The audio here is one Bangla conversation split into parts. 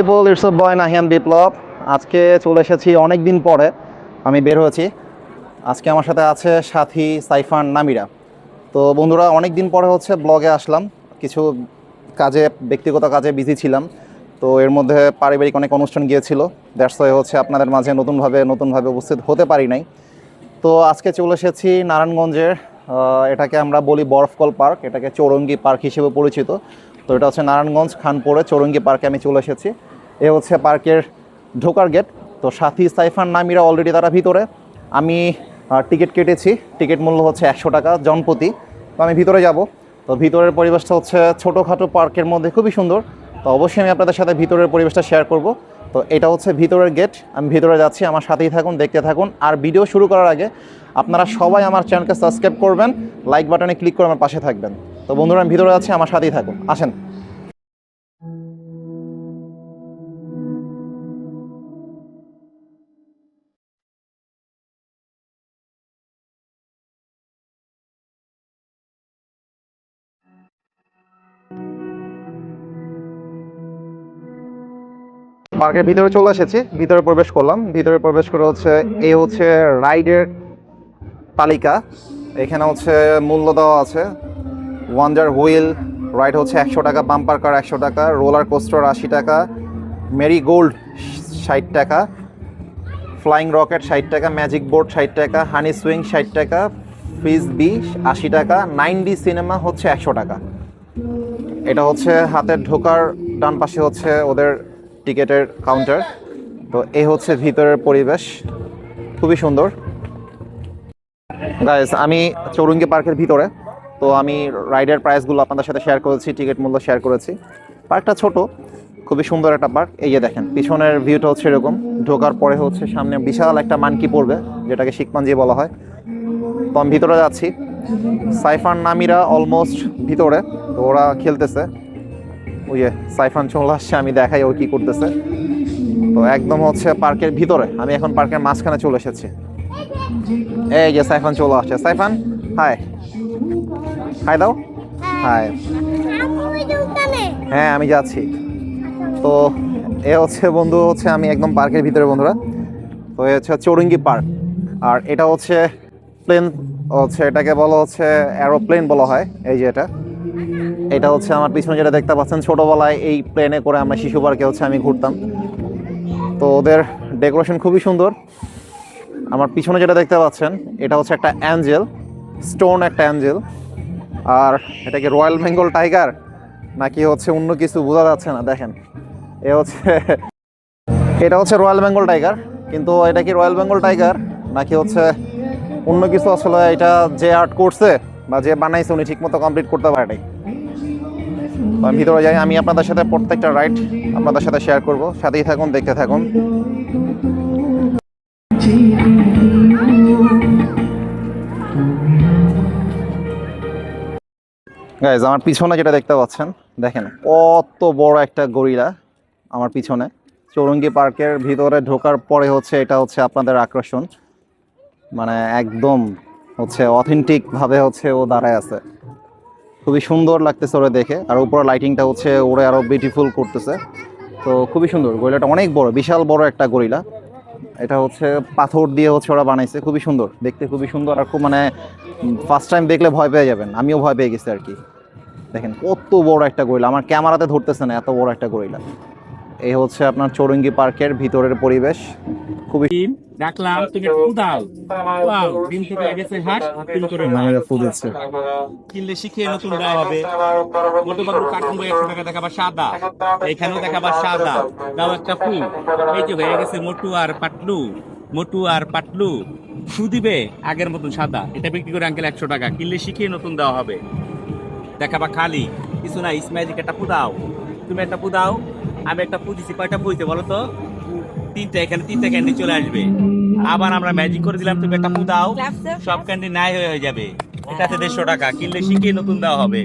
People it's of boy Nahiyan Biplob আজকে চলে এসেছি অনেক দিন পরে। আমি বের হয়েছি। আজকে আমার সাথে আছে সাথী সাইফান নামিরা। তো বন্ধুরা অনেক দিন পরে হচ্ছে ব্লগে আসলাম। কিছু কাজে, ব্যক্তিগত কাজে বিজি ছিলাম। তো এর মধ্যে পারিবারিক অনেক অনুষ্ঠান গিয়েছিল। দ্যাটস হচ্ছে আপনাদের মাঝে নতুনভাবে নতুনভাবে উপস্থিত হতে পারি নাই। তো আজকে চলে এসেছি নারায়ণগঞ্জের এটাকে আমরা বলি বরফকল পার্ক। এটাকে চৌরঙ্গি পার্ক হিসেবে পরিচিত। তো এটা হচ্ছে নারায়ণগঞ্জ, খানপুরে চৌরঙ্গি পার্কে আমি চলে এসেছি। এ হচ্ছে পার্কের ঢোকার গেট। তো সাথী, সাইফান, নামিরা অলরেডি তারা ভিতরে। আমি টিকিট কেটেছি। টিকিট মূল্য হচ্ছে একশো টাকা, জনপ্রতি। তো আমি ভিতরে যাব। তো ভিতরের পরিবেশটা হচ্ছে ছোটোখাটো পার্কের মধ্যে, খুবই সুন্দর। তো অবশ্যই আমি আপনাদের সাথে ভিতরের পরিবেশটা শেয়ার করব। তো এটা হচ্ছে ভিতরের গেট আমি ভিতরে যাচ্ছি, আমার সাথেই থাকুন, দেখতে থাকুন। আর ভিডিও শুরু করার আগে আপনারা সবাই আমার চ্যানেলকে সাবস্ক্রাইব করবেন লাইক বাটনে ক্লিক করে আমার পাশে থাকবেন। তো বন্ধুরা, আমি ভিতরে যাচ্ছি আমার সাথেই থাকুন। আসেন। পার্কের ভিতরে চলে এসেছি, ভিতরে প্রবেশ করলাম। ভিতরে প্রবেশ করে হচ্ছে এ হচ্ছে রাইডের তালিকা। এখানে হচ্ছে মূল্য দেওয়া আছে। ওয়ান্ডার হুইল রাইড হচ্ছে একশো টাকা বাম্পার কার একশো টাকা রোলার কোস্টার আশি টাকা মেরি গোল্ড ষাট টাকা ফ্লাইং রকেট ষাট টাকা ম্যাজিক বোর্ড ষাট টাকা হানি সুইং ষাট টাকা ফ্রিজ বি আশি টাকা নাইন ডি সিনেমা হচ্ছে একশো টাকা। এটা হচ্ছে হাতের ঢোকার ডান পাশে হচ্ছে ওদের টিকেটের কাউন্টার তো এই হচ্ছে ভিতরের পরিবেশ। খুবই সুন্দর। গাইস আমি চৌরঙ্গি পার্কের ভিতরে। তো আমি রাইডের প্রাইসগুলো আপনাদের সাথে শেয়ার করেছি টিকিট মূল্য শেয়ার করেছি। পার্কটা ছোট, খুবই সুন্দর একটা পার্ক। এই যে দেখেন, পিছনের ভিউটা হচ্ছে এরকম। ঢোকার পরে হচ্ছে সামনে বিশাল একটা মানকি পড়বে, যেটাকে শিকমাঞ্জি বলা হয়। তো আমি ভিতরে যাচ্ছি। সাইফান নামিরা অলমোস্ট ভিতরে। তো ওরা খেলতেছে। ওই সাইফান চলে আসছে, আমি দেখাই ও কি করতেছে। তো একদম হচ্ছে পার্কের ভিতরে, আমি এখন পার্কের মাঝখানে চলে এসেছি। এই যে সাইফান চলে আসছে। সাইফান হাই হাই দাও। হাই হ্যাঁ আমি যাচ্ছি। তো এ হচ্ছে বন্ধু, হচ্ছে আমি একদম পার্কের ভিতরে বন্ধুরা। তো এ হচ্ছে চৌরঙ্গি পার্ক। আর এটা হচ্ছে প্লেন, হচ্ছে এটাকে বলা হচ্ছে অ্যারোপ্লেন বলা হয়। এই যে এটা। এটা হচ্ছে আমার পিছনে যেটা দেখতে পাচ্ছেন, ছোটোবেলায় এই প্লেনে করে আমরা শিশু পার্কে হচ্ছে আমি ঘুরতাম। তো ওদের ডেকোরেশন খুবই সুন্দর। আমার পিছনে যেটা দেখতে পাচ্ছেন, এটা হচ্ছে একটা অ্যাঞ্জেল স্টোন একটা অ্যাঞ্জেল আর এটা কি রয়্যাল বেঙ্গল টাইগার নাকি হচ্ছে অন্য কিছু বোঝা যাচ্ছে না, দেখেন। এ হচ্ছে এটা হচ্ছে রয়্যাল বেঙ্গল টাইগার কিন্তু এটা কি রয়্যাল বেঙ্গল টাইগার নাকি হচ্ছে অন্য কিছু? আসলে এটা যে আর্ট করছে বা যে বানাইছে, উনি ঠিকমতো কমপ্লিট করতে পারে আমি ভিতরে যাই, আমি আপনাদের সাথে প্রত্যেকটা রাইড আপনাদের সাথে শেয়ার করব। সাথেই থাকুন, দেখতে থাকুন। গাইজ আমার পিছনে যেটা দেখতে পাচ্ছেন, দেখেন কত বড় একটা গরিলা আমার পিছনে। চৌরঙ্গি পার্কের ভিতরে ঢোকার পরে হচ্ছে এটা হচ্ছে আপনাদের আকর্ষণ। মানে একদম হচ্ছে অথেন্টিক ভাবে হচ্ছে ও দাঁড়ায় আছে। খুবই সুন্দর লাগতেছে ওরা দেখে। আর উপরে লাইটিংটা হচ্ছে ওরা আরও বিউটিফুল করতেছে। তো খুবই সুন্দর, গরিলাটা অনেক বড়, বিশাল বড় একটা গরিলা। এটা হচ্ছে পাথর দিয়ে হচ্ছে ওরা বানাইছে, খুবই সুন্দর, দেখতে খুবই সুন্দর আর খুব মানে ফার্স্ট টাইম দেখলে ভয় পেয়ে যাবেন, আমিও ভয় পেয়ে গেছি আর কি। দেখেন কত বড় একটা গরিলা, আমার ক্যামেরাতে ধরতেছে না এত বড় একটা গরিলা। এই হচ্ছে আপনার চৌরঙ্গি পার্কের ভিতরের পরিবেশ। খুবই রাখলাম তুমি দাও ওয়াও ডিম থেকে গেছে হাঁস করে কিনলে শিখিয়ে নতুন দেওয়া হবে। মোটু বাবু কার্টুন বই একশো টাকা দেখাবা সাদা। এখানেও দেখাবা সাদা। দাও একটা ফু এই যে হয়ে গেছে মোটু আর পাটলু। মোটু আর পাটলু। দিবে আগের মতন সাদা। এটা বিক্রি করে আঙ্কেল একশো টাকা। কিনলে শিখিয়ে নতুন দেওয়া হবে। দেখাবা খালি। কিছু না ইসমাইজিক একটা পুদাও তুমি একটা পু দাও। আমি একটা পু দিছি কয়টা পুইতে বলো তো তিনটা এখানে তিনটা ক্যান্ডি চলে আসবে। আবার আমরা ম্যাজিক করে দিলাম তুমি একটা পু দাও সব ক্যান্ডি নাই হয়ে যাবে। এটাতে দেড়শো টাকা কিনলে শিখিয়ে নতুন দেওয়া হবে।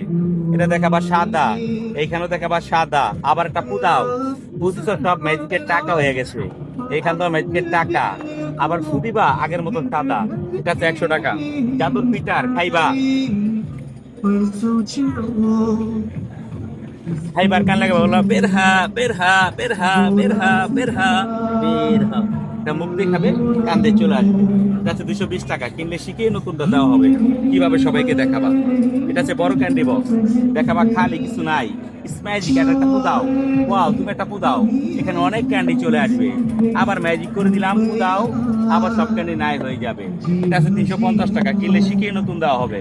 এটা দেখাবা সাদা এইখানেও দেখাবা সাদা। আবার একটা পু দাও। পুদিস সব ম্যাজিকের টাকা হয়ে গেছে। এইখান তো ম্যাজিকের টাকা। আবার ফু দিবা আগের মতন সাদা। এটা হচ্ছে একশো টাকা। জাদুর পিটার খাইবা। হাইবার কান লাগে, বলো বের হা বের হা বের হা বের হা বের হা বের হা এটা মুখ দেখাবে কান দিয়ে চলে আসবে। এটা হচ্ছে দুশো বিশ টাকা। কিনলে শিখিয়ে নতুনটা দেওয়া হবে। কীভাবে সবাইকে দেখাবা? এটা হচ্ছে বড় ক্যান্ডি বক্স দেখাবা খালি কিছু নাই। ম্যাজিক একটা পুদাও। ওয়াও তুমি একটা পুদাও। এখানে অনেক ক্যান্ডি চলে আসবে। আবার ম্যাজিক করে দিলাম, পুদাও। আবার সব ক্যান্ডি নাই হয়ে যাবে। এটা হচ্ছে তিনশো পঞ্চাশ টাকা। কিনলে শিখিয়ে নতুন দেওয়া হবে।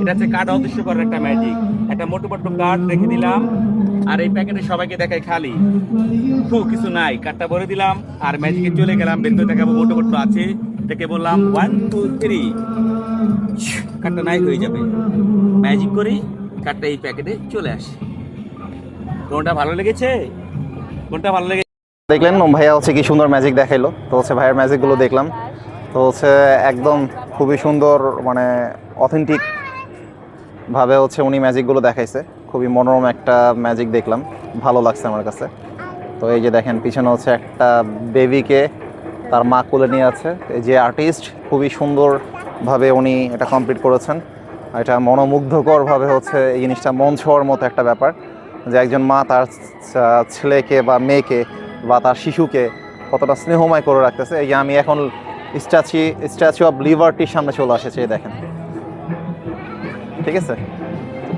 এটা হচ্ছে কার্ড অদৃশ্য করার একটা ম্যাজিক একটা মোটো মোটো কার্ড রেখে দিলাম। আর এই প্যাকেটে সবাইকে দেখাই খালি। ফু, কিছু নাই। কার্ডটা ভরে দিলাম আর ম্যাজিকে চলে গেলাম। বের দেখাবো মোটো মোটো আছে। এটাকে বললাম ওয়ান টু থ্রি কার্ডটা নাই হয়ে যাবে। ম্যাজিক করি, কার্ডটা এই প্যাকেটে চলে আসে। কোনটা ভালো লেগেছে? কোনটা ভালো লেগেছে দেখলেন ভাইয়া হচ্ছে কি সুন্দর ম্যাজিক দেখাইলো। তো হচ্ছে ভাইয়ের ম্যাজিকগুলো দেখলাম। তো হচ্ছে একদম খুবই সুন্দর মানে অথেন্টিক ভাবে হচ্ছে উনি ম্যাজিকগুলো দেখাইছে। খুবই মনোরম একটা ম্যাজিক দেখলাম। ভালো লাগছে আমার কাছে। তো এই যে দেখেন, পিছনে হচ্ছে একটা বেবিকে তার মা কোলে নিয়ে আছে। এই যে আর্টিস্ট খুবই সুন্দরভাবে উনি এটা কমপ্লিট করেছেন। এটা মনোমুগ্ধকরভাবে হচ্ছে এই জিনিসটা মন ছোঁয়ার মতো একটা ব্যাপার। যে একজন মা তার ছেলেকে বা মেয়েকে বা তার শিশুকে কতটা স্নেহময় করে রাখতেছে। এই যে আমি এখন স্ট্যাচু স্ট্যাচু অফ লিবার্টির সামনে চলে আসেছে দেখেন। ঠিক আছে?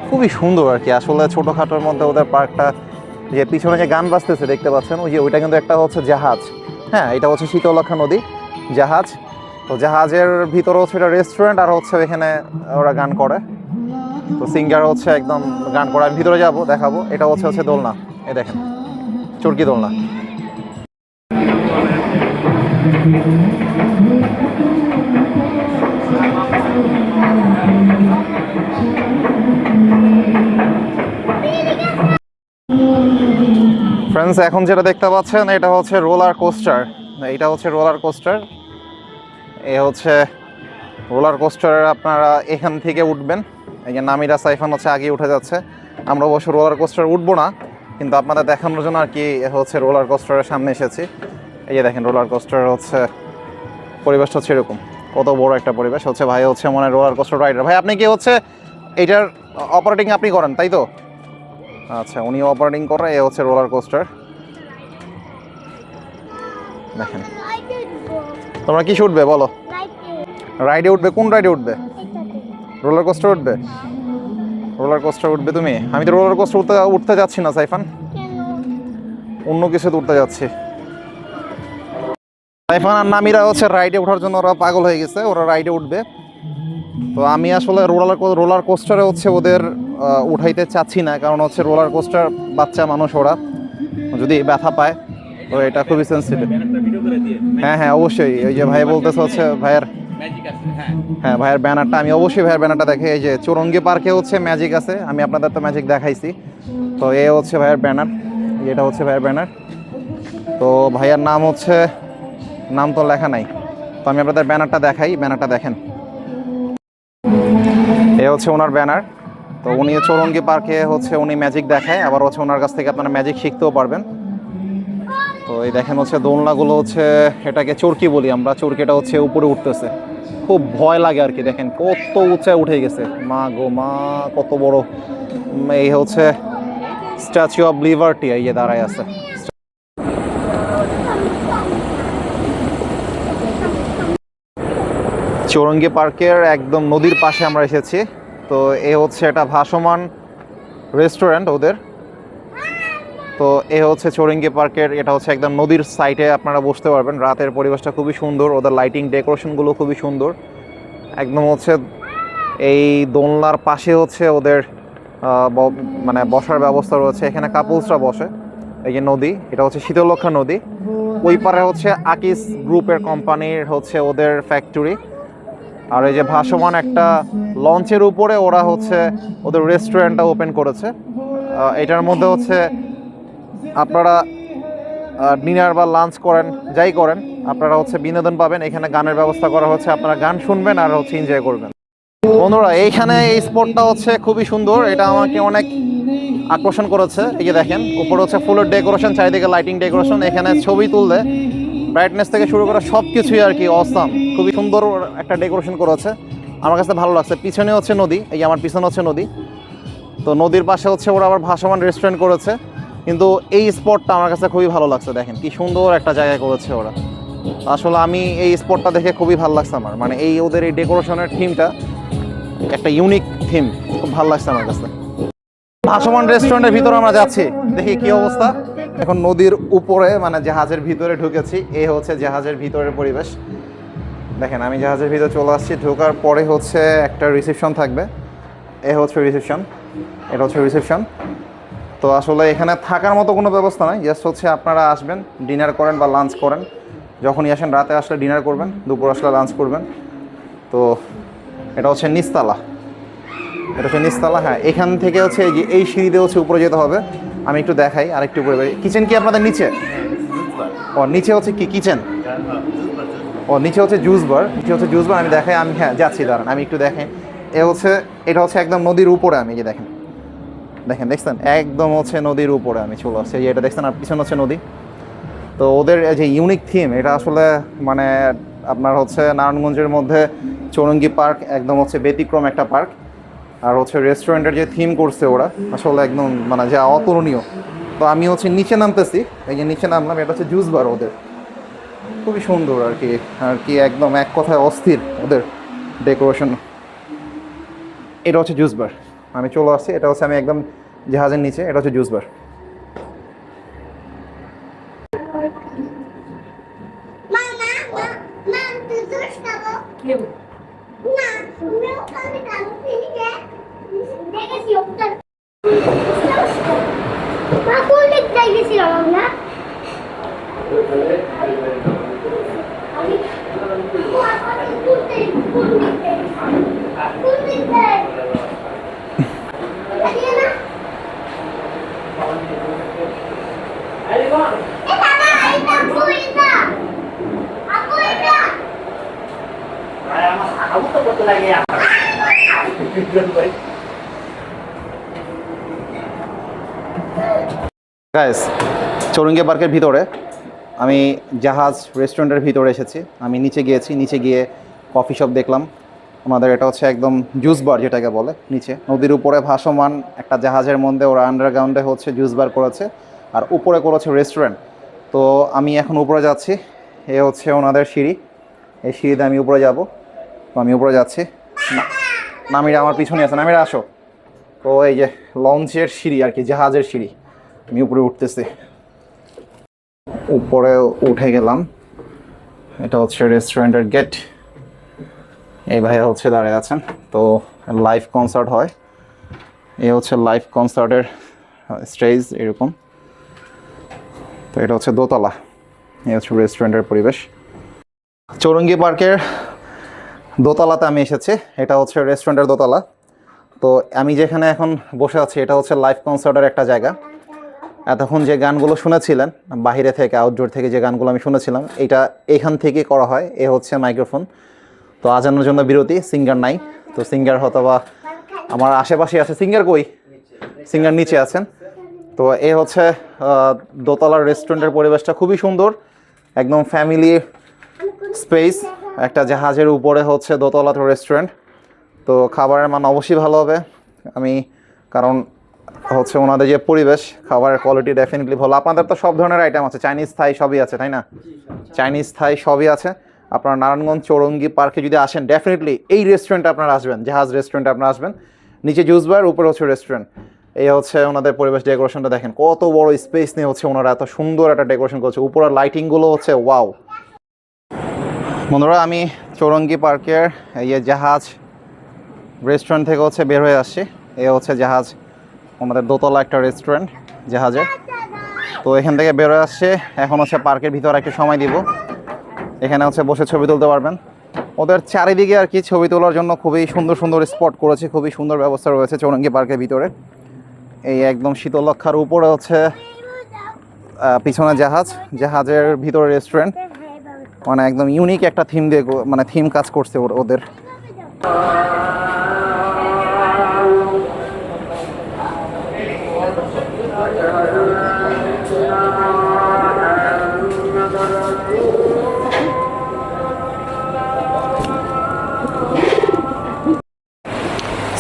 খুবই সুন্দর আর কি। আসলে ছোটোখাটোর মধ্যে ওদের পার্কটা যে পিছনে যে গান বাজতেছে দেখতে পাচ্ছেন, ওই যে ওইটা কিন্তু একটা হচ্ছে জাহাজ। হ্যাঁ এটা হচ্ছে শীতলক্ষা নদী, জাহাজ। তো জাহাজের ভিতরে হচ্ছে এটা রেস্টুরেন্ট আর হচ্ছে এখানে ওরা গান করে। তো সিঙ্গার হচ্ছে একদম গান করে। আমি ভিতরে যাব, দেখাবো। এটা হচ্ছে হচ্ছে দোলনা। এ দেখেন, চরকি দোলনা। ফ্রেন্ডস এখন যেটা দেখতে পাচ্ছেন, এটা হচ্ছে রোলার কোস্টার এটা হচ্ছে রোলার কোস্টার এ হচ্ছে রোলার কোস্টারের আপনারা এখান থেকে উঠবেন। এই যে নামিরা সাইফান হচ্ছে আগে উঠে যাচ্ছে। আমরা অবশ্য রোলার কোস্টার উঠবো না, কিন্তু আপনাদের দেখানোর জন্য আর কি হচ্ছে রোলার কোস্টারের সামনে এসেছি। এই যে দেখেন রোলার কোস্টার হচ্ছে পরিবেশটা হচ্ছে এরকম। কত বড় একটা পরিবেশ। হচ্ছে ভাই, হচ্ছে মনে রোলার কোস্টার রাইডার ভাই, আপনি কি হচ্ছে এটার অপারেটিং আপনি করেন, তাই তো? আচ্ছা উনি অপারেটিং করে, এ হচ্ছে রোলার কোস্টার দেখেন। তোমরা কি উঠবে বলো? রাইডে উঠবে, কোন রাইডে উঠবে? রোলার কোস্টার উঠবে? রোলার কোস্টার উঠবে তুমি? আমি তো রোলার কোস্টার উঠতে উঠতে যাচ্ছি না, সাইফান। অন্য কিছুতে উঠতে যাচ্ছি। সাইফান আর নামিরা হচ্ছে রাইডে ওঠার জন্য ওরা পাগল হয়ে গেছে, ওরা রাইডে উঠবে। তো আমি আসলে রোলার রোলার কোস্টারে হচ্ছে ওদের উঠাইতে চাচ্ছি না, কারণ হচ্ছে রোলার কোস্টার বাচ্চা মানুষ ওরা। যদি ব্যথা পায়, তো এটা খুবই সেন্সিটিভ হ্যাঁ হ্যাঁ অবশ্যই। ওই যে ভাই বলতেছে হচ্ছে ভাইয়ের হ্যাঁ ভাইয়ের ব্যানারটা। আমি অবশ্যই ভাইয়ের ব্যানারটা দেখে, এই যে চৌরঙ্গি পার্কে হচ্ছে ম্যাজিক আছে। আমি আপনাদের তো ম্যাজিক দেখাইছি। তো এ হচ্ছে ভাইয়ের ব্যানার। এটা হচ্ছে ভাইয়ের ব্যানার। তো ভাইয়ার নাম হচ্ছে নাম তো লেখা নাই। তো আমি আপনাদের ব্যানারটা দেখাই। ব্যানারটা দেখেন। এ হচ্ছে ওনার ব্যানার। তো উনি চৌরঙ্গি পার্কে হচ্ছে উনি ম্যাজিক দেখায়, আবার হচ্ছে ওনার কাছ থেকে আপনারা ম্যাজিক শিখতেও পারবেন। তো এই দেখেন হচ্ছে দোলনাগুলো হচ্ছে, এটাকে চরকি বলি আমরা, চরকিটা হচ্ছে উপরে উঠতেছে। খুব ভয় লাগে আর কি, দেখেন কত উঁচায় উঠে গেছে। মা গো মা, কত বড়। এই হচ্ছে স্ট্যাচু অফ লিবার্টি এই যে দাঁড়ায় আছে। চৌরঙ্গি পার্কের একদম নদীর পাশে আমরা এসেছি। তো এ হচ্ছে এটা ভাসমান রেস্টুরেন্ট ওদের। তো এ হচ্ছে চৌরঙ্গি পার্কের, এটা হচ্ছে একদম নদীর সাইডে আপনারা বসতে পারবেন। রাতের পরিবেশটা খুবই সুন্দর, ওদের লাইটিং ডেকোরেশনগুলো খুবই সুন্দর। একদম হচ্ছে এই দোলনার পাশে হচ্ছে ওদের মানে বসার ব্যবস্থা রয়েছে। এখানে কাপলসরা বসে, এই যে নদী, এটা হচ্ছে শীতলক্ষা নদী। ওই পারে হচ্ছে আকিস গ্রুপের কোম্পানির হচ্ছে ওদের ফ্যাক্টরি আর এই যে ভাসমান একটা লঞ্চের উপরে ওরা হচ্ছে ওদের রেস্টুরেন্টটা ওপেন করেছে। এটার মধ্যে হচ্ছে আপনারা ডিনার বা লাঞ্চ করেন, যাই করেন, আপনারা হচ্ছে বিনোদন পাবেন। এখানে গানের ব্যবস্থা করা হচ্ছে, আপনারা গান শুনবেন আর হচ্ছে এনজয় করবেন। বন্ধুরা, এইখানে এই স্পটটা হচ্ছে খুবই সুন্দর। এটা আমাকে অনেক আকর্ষণ করেছে। এই যে দেখেন, উপরে হচ্ছে ফুলের ডেকোরেশন চারিদিকে লাইটিং ডেকোরেশন এখানে ছবি তুললে ব্রাইটনেস থেকে শুরু করে সব কিছুই আর কি অসাম খুবই সুন্দর একটা ডেকোরেশন করেছে। আমার কাছে ভালো লাগছে। পিছনে হচ্ছে নদী। এই আমার পিছনে হচ্ছে নদী। তো নদীর পাশে হচ্ছে ওরা আবার ভাসমান রেস্টুরেন্ট করেছে। কিন্তু এই স্পটটা আমার কাছে খুবই ভালো লাগছে। দেখেন, কি সুন্দর একটা জায়গায় করেছে ওরা। আসলে আমি এই স্পটটা দেখে খুবই ভালো লাগছে আমার। মানে এই ওদের এই ডেকোরেশনের থিমটা একটা ইউনিক থিম খুব ভালো লাগছে আমার কাছে। ভাসমান রেস্টুরেন্টের ভিতরে আমরা যাচ্ছি। দেখি কি অবস্থা। এখন নদীর উপরে মানে জাহাজের ভিতরে ঢুকেছি। এ হচ্ছে জাহাজের ভিতরের পরিবেশ। দেখেন, আমি জাহাজের ভিতরে চলে আসছি। ঢোকার পরে হচ্ছে একটা রিসেপশন থাকবে। এ হচ্ছে রিসেপশন এটা হচ্ছে রিসেপশন তো আসলে এখানে থাকার মতো কোনো ব্যবস্থা নাই। জাস্ট হচ্ছে আপনারা আসবেন ডিনার করেন বা লাঞ্চ করেন। যখনই আসেন, রাতে আসলে ডিনার করবেন, দুপুর আসলে লাঞ্চ করবেন। তো এটা হচ্ছে নিস্তালা এটা হচ্ছে নিস্তালা হ্যাঁ। এখান থেকে হচ্ছে এই সিঁড়িতে হচ্ছে উপরে যেতে হবে। আমি একটু দেখাই আর একটু উপরে কিচেন কি আপনাদের নিচে? ও, নিচে হচ্ছে কি? কিচেন ও, নিচে হচ্ছে জুস বার নিচে হচ্ছে জুস বার আমি দেখাই, আমি হ্যাঁ যাচ্ছি, দাঁড়ান, আমি একটু দেখাই এ হচ্ছে, এটা হচ্ছে একদম নদীর উপরে, আমি যে দেখেন। দেখেন, দেখছেন? একদম হচ্ছে নদীর উপরে, আমি চলে আসছি। এটা দেখছেন, আর পিছনে হচ্ছে নদী। তো ওদের যে ইউনিক থিম এটা আসলে মানে আপনার হচ্ছে নারায়ণগঞ্জের মধ্যে চৌরঙ্গি পার্ক একদম হচ্ছে ব্যতিক্রম একটা পার্ক। আর হচ্ছে রেস্টুরেন্টের যে থিম করছে ওরা, আসলে একদম মানে যা অতুলনীয়। তো আমি হচ্ছে নিচে নামতেছি, এই যে নিচে নামলাম, এটা হচ্ছে জুস বার ওদের। খুবই সুন্দর আর কি আর কি একদম এক কথায় অস্থির ওদের ডেকোরেশন এটা হচ্ছে জুস বার আমি চলে আসছি, এটা হচ্ছে আমি একদম জাহাজের নিচে, এটা হচ্ছে juice bar Mama, ma, ma, ty zostało? Na, meu kamerę, widzicie? দেখে সিওপটা মা কোন দিক থেকে গেছিলাম আমরা আমি কোন দিক কোন দিক থেকে কোন দিক থেকে জানি না এ বাবা এটা আপু এটা আপু এটা গাইস চৌরঙ্গি পার্কের ভিতরে আমি জাহাজ রেস্টুরেন্টের ভিতরে এসেছি। আমি নিচে গিয়েছি, নিচে গিয়ে কফি শপ দেখলাম। আমাদের এটা হচ্ছে একদম জুস বার যেটাকে বলে, নিচে। নদীর উপরে ভাসমান একটা জাহাজের মধ্যে, ওরা আন্ডারগ্রাউন্ডে হচ্ছে জুস বার করেছে, আর উপরে করেছে রেস্টুরেন্ট তো আমি এখন উপরে যাচ্ছি, এ হচ্ছে ওনাদের সিঁড়ি। এই সিঁড়িতে আমি উপরে যাব। তো আমি উপরে যাচ্ছি। নামিরা আমার পিছনে আছে। নামিরা, আসো। তো এই যে লঞ্চের সিঁড়ি আর কি, জাহাজের সিঁড়ি। আমি উপরে উঠতেছি। উপরে উঠে গেলাম। এটা হচ্ছে রেস্টুরেন্টের গেট। এই ভাইয়া হচ্ছে দাঁড়িয়ে আছেন। তো লাইভ কনসার্ট হয়। এই হচ্ছে লাইভ কনসার্টের স্টেজ এরকম। তো এটা হচ্ছে দোতলা। এই হচ্ছে রেস্টুরেন্টের পরিবেশ। চৌরঙ্গি পার্কের দোতলাতে আমি এসেছি। এটা হচ্ছে রেস্টুরেন্টের দোতলা। তো আমি যেখানে এখন বসে আছি, এটা হচ্ছে লাইভ কনসার্টের একটা জায়গা। এতক্ষণ যে গানগুলো শুনেছিলেন বাইরে থেকে আউটডোর থেকে যে গানগুলো আমি শুনেছিলাম, এটা এখান থেকে করা হয়। এ হচ্ছে মাইক্রোফোন তো আজানোর জন্য বিরতি সিঙ্গার নাই। তো সিঙ্গার হয়তো বা আমার আশেপাশে আছে। সিঙ্গার কই? সিঙ্গার নিচে আছেন। তো এ হচ্ছে দোতলার রেস্টুরেন্টের পরিবেশটা খুবই সুন্দর। একদম ফ্যামিলি স্পেস একটা জাহাজের উপরে হচ্ছে দোতলাতে রেস্টুরেন্ট তো খাবারের মান অবশ্যই ভালো হবে। আমি, কারণ হচ্ছে ওনাদের যে পরিবেশ, খাবারের কোয়ালিটি ডেফিনেটলি ভালো। আপনাদের তো সব ধরনের আইটেম আছে। চাইনিজ থাই সবই আছে, তাই না? চাইনিজ থাই সবই আছে। আপনারা নারায়ণগঞ্জ, চৌরঙ্গি পার্কে যদি আসেন ডেফিনেটলি এই রেস্টুরেন্টে আপনারা আসবেন, জাহাজ রেস্টুরেন্টে আপনারা আসবেন। নিচে জুস বার উপরে হচ্ছে রেস্টুরেন্ট এই হচ্ছে ওনাদের পরিবেশ ডেকোরেশনটা দেখেন। কত বড় স্পেস নিয়ে হচ্ছে ওনারা এত সুন্দর একটা ডেকোরেশন করছে। উপরের লাইটিংগুলো হচ্ছে ওয়াও বন্ধুরা, আমি চৌরঙ্গি পার্কের এই যে জাহাজ রেস্টুরেন্ট থেকে হচ্ছে বের হয়ে আসছি। এ হচ্ছে জাহাজ, আমাদের দোতলা একটা রেস্টুরেন্ট জাহাজে। তো এখান থেকে বের হয়ে আসছে। এখন হচ্ছে পার্কের ভিতরে একটু সময় দিব। এখানে হচ্ছে বসে ছবি তুলতে পারবেন। ওদের চারিদিকে আর কি ছবি তোলার জন্য খুবই সুন্দর সুন্দর স্পট করেছে। খুবই সুন্দর ব্যবস্থা রয়েছে চৌরঙ্গি পার্কের ভিতরে। এই একদম শীতলক্ষার উপরে হচ্ছে পিছনে জাহাজ। জাহাজের ভিতরে রেস্টুরেন্ট মানে একদম ইউনিক একটা থিম দিয়ে মানে থিম কাজ করছে ওদের।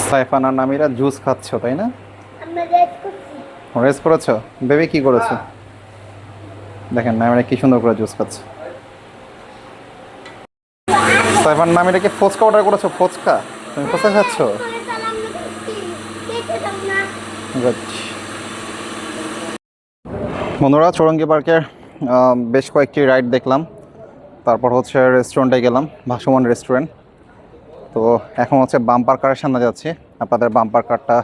সাইফান আর নামিরা জুস খাচ্ছ তাই না? রেস্ট রেস করছি। রেস করেছ? বেবি কি করেছ? দেখেন নামিরা কি সুন্দর করে জুস খাচ্ছে। সাইফান এটা কি ফুচকা অর্ডার করেছ? ফুচকা? তুমি ফুচকা খাচ্ছ. বন্ধুরা, চৌরঙ্গি পার্কের বেশ কয়েকটি রাইড দেখলাম। তারপর হচ্ছে রেস্টুরেন্টে গেলাম, ভাসমান রেস্টুরেন্ট তো এখন হচ্ছে বাম্পার কারের সামনে যাচ্ছি। আপনাদের বাম্পার কারটা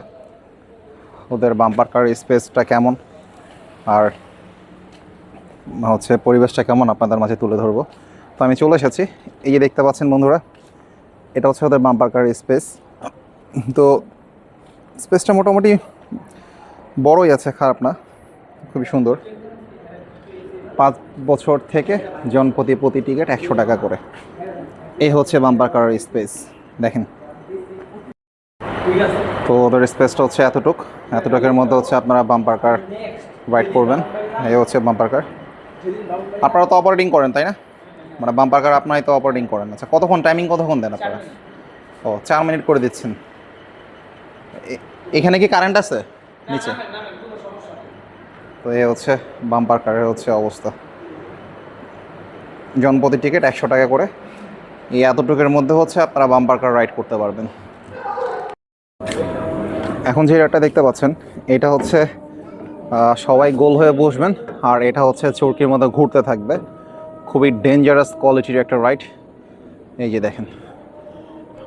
ওদের বাম্পার কার স্পেসটা কেমন? আর হচ্ছে পরিবেশটা কেমন আপনাদের মাঝে তুলে ধরবো। তো আমি চলে এসেছি। এই যে দেখতে পাচ্ছেন বন্ধুরা, এটা হচ্ছে ওদের বাম্পার কার স্পেস তো স্পেসটা মোটামুটি বড়ই আছে, খারাপ না, খুবই সুন্দর। পাঁচ বছর থেকে জনপ্রতি প্রতি টিকিট একশো টাকা করে। এই হচ্ছে বাম্পার স্পেস দেখেন। তো ওদের স্পেসটা হচ্ছে এতটুক। এতটুকের মধ্যে হচ্ছে আপনারা বাম্পার কার রাইড করবেন। এই হচ্ছে বাম্পার কার আপনারা তো অপারেটিং করেন, তাই না? মানে বাম্পার কার আপনারাই তো অপারেটিং করেন। আচ্ছা কতক্ষণ টাইমিং কতক্ষণ দেন আপনারা? ও চার মিনিট করে দিচ্ছেন। এখানে কি কারেন্ট আছে? নিচে? তো এ হচ্ছে বাম্পার কারের হচ্ছে অবস্থা। জনপ্রতি টিকিট একশো টাকা করে। এই এতটুকুর মধ্যে হচ্ছে আপনারা বাম্পার কার রাইড করতে পারবেন। এখন যে রাইডটা দেখতে পাচ্ছেন এটা হচ্ছে সবাই গোল হয়ে বসবেন আর এটা হচ্ছে চরকির মধ্যে ঘুরতে থাকবে। খুবই ডেঞ্জারাস কোয়ালিটির একটা রাইড এই যে দেখেন।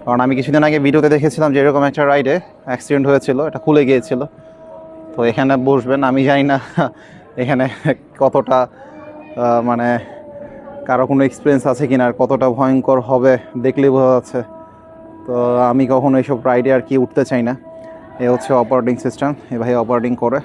কারণ আমি কিছুদিন আগে ভিডিওতে দেখেছিলাম যে এরকম একটা রাইডে অ্যাক্সিডেন্ট হয়েছিল, এটা খুলে গিয়েছিল। তো এখানে বসবেন, আমি জানি না এখানে কতটা মানে কারও কোনো এক্সপিরিয়েন্স আছে কিনা আর কতটা ভয়ঙ্কর হবে দেখলেই বোঝা যাচ্ছে। তো আমি কখনো এইসব রাইডে আর কি উঠতে চাই না। এ হচ্ছে অপারেটিং সিস্টেম এ ভাই অপারেটিং করে।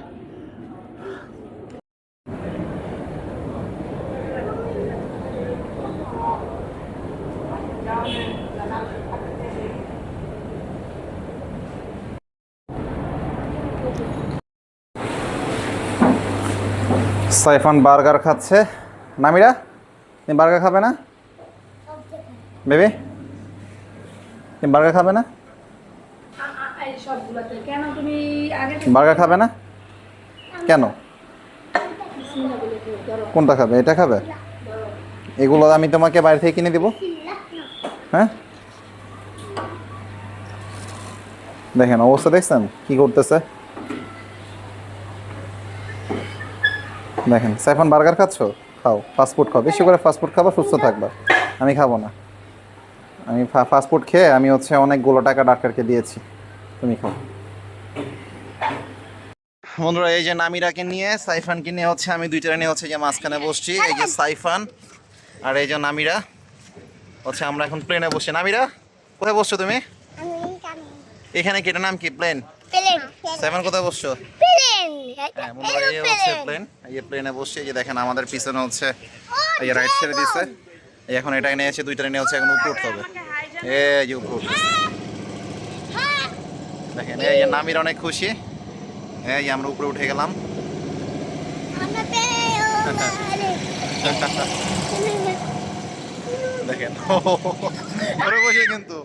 সাইফান বার্গার খাচ্ছে। নামিরা, তুমি বার্গার খাবে না? বেবি, তুমি বার্গার খাবে না? বার্গার খাবে না? কেন? কোনটা খাবে? এটা খাবে? এগুলো আমি তোমাকে বাইরে থেকে কিনে দেবো। হ্যাঁ? দেখেন, অবস্থা দেখছেন? কি করতেছে? দেখেন সাইফান বার্গার খাচ্ছ? খাও ফাস্টফুড খাও। বেশি করে ফাস্টফুড খাবা সুস্থ থাকবা। আমি খাব না। আমি ফাস্টফুড খেয়ে আমি হচ্ছে অনেকগুলো টাকা ডাক্তারকে দিয়েছি। তুমি খাও। বন্ধুরা এই যে নামিরাকে নিয়ে সাইফানকে নিয়ে হচ্ছে আমি দুইটা নিয়ে হচ্ছে যে মাঝখানে বসছি। এই যে সাইফান আর এই যে নামিরা। হচ্ছে আমরা এখন প্লেনে বসছি। নামিরা কোথায় বসছো তুমি? এখানে কি? এটার নাম কি? প্লেন সাইফান কোথায় বসছো? হ্যাঁ বন্ধুরা এই হচ্ছে প্লেন এই প্লেনে বসছি এই যে দেখেন আমাদের পিছনে হচ্ছে এই রাইট ছেড়ে দিচ্ছে এই এখন এটা নিয়ে এসে দুইটা নিয়ে হচ্ছে এখন উপরে উঠতে হবে। এই যে উপরে দেখেন এই যে নামির অনেক খুশি। এই আমরা উপরে উঠে গেলাম। দেখেন বসে কিন্তু।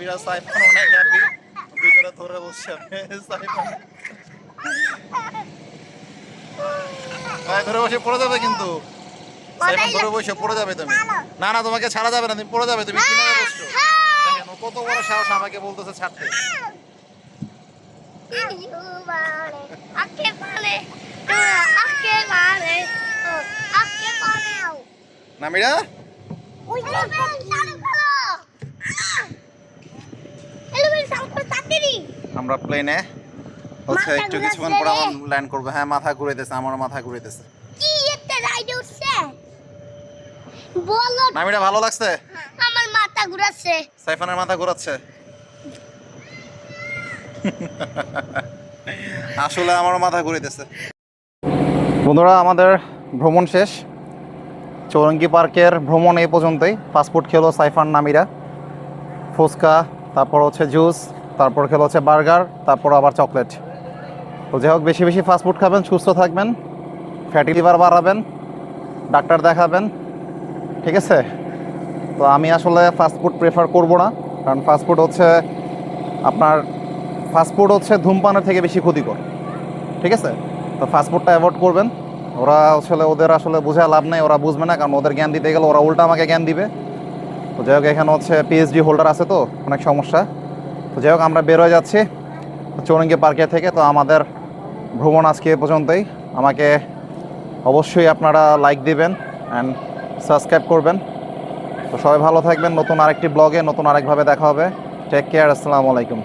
নামিরা সাইফান অনেক হ্যাপি দুইটা ধরে বসছে আমি সাইফান ধরে বসে পড়ে যাবে কিন্তু। সাইফান ধরে বসে পড়ে যাবে তুমি। না না তোমাকে ছাড়া যাবে না তুমি পড়ে যাবে তুমি কিনারে বসছো? দেখেন কত বড় সাহস আমাকে বলতেছে ছাড়তে। আকে আকে পারে আকে পারে নামিরা? ওই যে চালু করো এলো বলে চালু করো তাড়াতাড়ি আমরা প্লেনে হচ্ছে একটু কিছুক্ষণ পর। আমরা ল্যান্ড করব। হ্যাঁ মাথা ঘুরাইতেছে আমার মাথা ঘুরাইতেছে। কি একটা রাইড উঠছে? বলো। নামিরা ভালো লাগছে? আমার মাথা ঘুরাচ্ছে। সাইফানের মাথা ঘোরাচ্ছে? আসলে আমার মাথা ঘুরাইতেছে। বন্ধুরা আমাদের ভ্রমণ শেষ। চৌরঙ্গি পার্কের ভ্রমণ এই পর্যন্তই। পাসপোর্ট খেলো সাইফান নামিরা। ফুচকা তারপর হচ্ছে জুস তারপর খেলো হচ্ছে বার্গার, তারপর আবার চকলেট। তো যাই হোক, বেশি বেশি ফাস্টফুড খাবেন, সুস্থ থাকবেন ফ্যাটি লিভার বাড়াবেন, ডাক্তার দেখাবেন, ঠিক আছে? তো আমি আসলে ফাস্টফুড প্রেফার করব না, কারণ ফাস্টফুড হচ্ছে আপনার ফাস্টফুড হচ্ছে ধূমপানের থেকে বেশি ক্ষতিকর, ঠিক আছে? তো ফাস্টফুডটা অ্যাভয়েড করবেন। ওরা আসলে, ওদের আসলে বোঝা লাভ নেই, ওরা বুঝবে না, কারণ ওদের জ্ঞান দিতে গেলে ওরা উল্টা আমাকে জ্ঞান দিবে। তো যাই হোক, এখানে হচ্ছে পিএইচডি হোল্ডার আছে তো, অনেক সমস্যা। তো যাই হোক, আমরা বেরোয় যাচ্ছি চৌরঙ্গি পার্কে থেকে। তো আমাদের ভ্রমণ আজকে এ পর্যন্তই। আমাকে অবশ্যই আপনারা লাইক দিবেন অ্যান্ড সাবস্ক্রাইব করবেন। তো সবাই ভালো থাকবেন। নতুন আরেকটি ব্লগে নতুন আরেকভাবে দেখা হবে। টেক কেয়ার আসসালামু আলাইকুম।